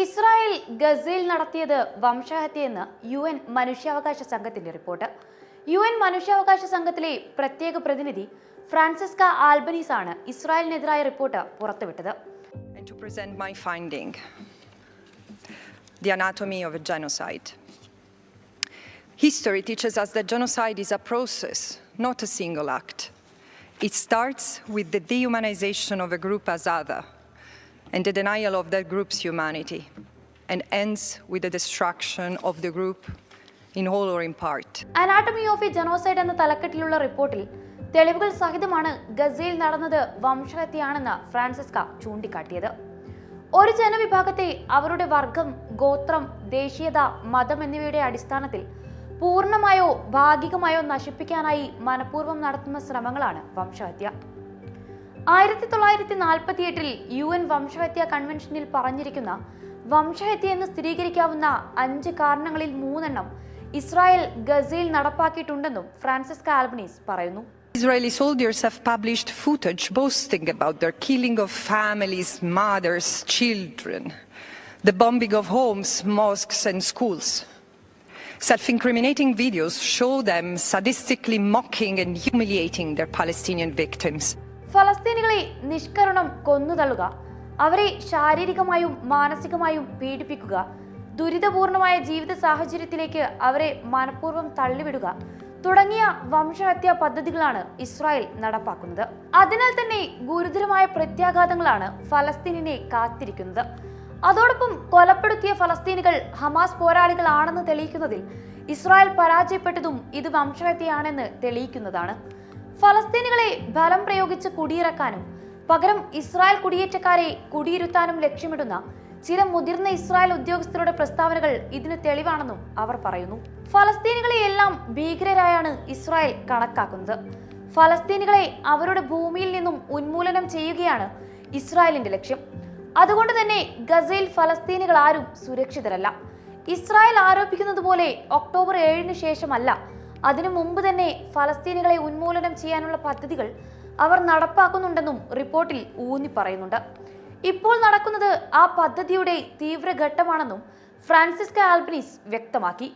Israel ഗസയിൽ നടത്തിയത് വംശഹത്യയെന്ന് U N മനുഷ്യാവകാശ സംഘത്തിന്റെ റിപ്പോർട്ട്. യു എൻ മനുഷ്യാവകാശ സംഘത്തിലെ പ്രത്യേക പ്രതിനിധി ഫ്രാൻസിസ്ക ആൽബനീസ് ആണ് ഇസ്രായേലിനെതിരായ റിപ്പോർട്ട് പുറത്തുവിട്ടത്. History teaches us that genocide is a process, not a single act. It starts with the dehumanization of a group as other, and the denial of that group's humanity, and ends with the destruction of the group in whole or in part. Anatomy of a genocide എന്ന തലക്കെട്ടിലുള്ള റിപ്പോർട്ടിൽ തെളിവുകൾ സഹിതമാണ് ഗസയിൽ നടന്നത് വംശഹത്യയാണെന്ന് Francesca ചൂണ്ടിക്കാട്ടിയത് ഒരു ജനവിഭാഗത്തെ അവരുടെ വർഗം ഗോത്രം ദേശീയത മതം എന്നിവയുടെ അടിസ്ഥാനത്തിൽ പൂർണമായോ ഭാഗികമായോ നശിപ്പിക്കാനായി മനഃപൂർവം നടത്തുന്ന ശ്രമങ്ങളാണ് വംശഹത്യ ആയിരത്തി തൊള്ളായിരത്തി നാൽപ്പത്തി എട്ടിൽ യു എൻ വംശഹത്യ കൺവെൻഷനിൽ പറഞ്ഞിരിക്കുന്ന വംശഹത്യ എന്ന് സ്ഥിരീകരിക്കാവുന്ന അഞ്ച് കാരണങ്ങളിൽ മൂന്നെണ്ണം ഇസ്രായേൽ ഗസയിൽ നടപ്പാക്കിയിട്ടുണ്ടെന്നും ഫ്രാൻസിസ്ക ആൽബനീസ് പറയുന്നു Israeli soldiers have published footage boasting about their killing of families, mothers, children, the bombing of homes, mosques, and schools. Self incriminating videos show them sadistically mocking and humiliating their Palestinian victims. ഫലസ്തീനികളെ നിഷ്കരണം കൊന്നുതള്ളുക അവരെ ശാരീരികമായും മാനസികമായും പീഡിപ്പിക്കുക ദുരിതപൂർണമായ ജീവിത സാഹചര്യത്തിലേക്ക് അവരെ മനഃപൂർവം തള്ളിവിടുക തുടങ്ങിയ വംശഹത്യാ പദ്ധതികളാണ് ഇസ്രായേൽ നടപ്പാക്കുന്നത്. അതിനാൽ തന്നെ ഗുരുതരമായ പ്രത്യാഘാതങ്ങളാണ് ഫലസ്തീനിനെ കാത്തിരിക്കുന്നത്. അതോടൊപ്പം കൊലപ്പെടുത്തിയ ഫലസ്തീനികൾ ഹമാസ് പോരാളികളാണെന്ന് തെളിയിക്കുന്നതിൽ ഇസ്രായേൽ പരാജയപ്പെട്ടതും ഇത് വംശഹത്യയാണെന്ന് തെളിയിക്കുന്നതാണ്. ഫലസ്തീനികളെ ബലം പ്രയോഗിച്ച് കുടിയിറക്കാനും പകരം ഇസ്രായേൽ കുടിയേറ്റക്കാരെ കുടിയിരുത്താനും ലക്ഷ്യമിടുന്ന ചില മുതിർന്ന ഇസ്രായേൽ ഉദ്യോഗസ്ഥരുടെ പ്രസ്താവനകൾ ഇതിന് തെളിവാണെന്നും അവർ പറയുന്നു. ഫലസ്തീനികളെ എല്ലാം ഭീകരരായാണ് ഇസ്രായേൽ കണക്കാക്കുന്നത്. ഫലസ്തീനികളെ അവരുടെ ഭൂമിയിൽ നിന്നും ഉന്മൂലനം ചെയ്യുകയാണ് ഇസ്രായേലിന്റെ ലക്ഷ്യം. അതുകൊണ്ട് തന്നെ ഗസയിൽ ഫലസ്തീനികൾ ആരും സുരക്ഷിതരല്ല. ഇസ്രായേൽ ആരോപിക്കുന്നത് പോലെ ഒക്ടോബർ ഏഴിന് ശേഷമല്ല അതിനു മുമ്പ് തന്നെ ഫലസ്തീനികളെ ഉന്മൂലനം ചെയ്യാനുള്ള പദ്ധതികൾ അവർ നടപ്പാക്കുന്നുണ്ടെന്നും റിപ്പോർട്ടിൽ ഊന്നി പറയുന്നുണ്ട്. ഇപ്പോൾ നടക്കുന്നത് ആ പദ്ധതിയുടെ തീവ്രഘട്ടമാണെന്നും ഫ്രാൻസിസ്ക ആൽബനീസ് വ്യക്തമാക്കി.